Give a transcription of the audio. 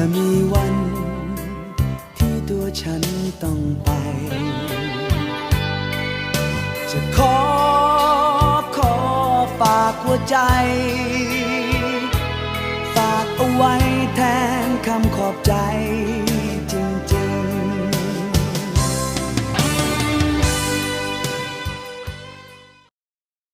อมีวัน ที่ตัวฉันต้องไป จะขอขอฝากหัวใจ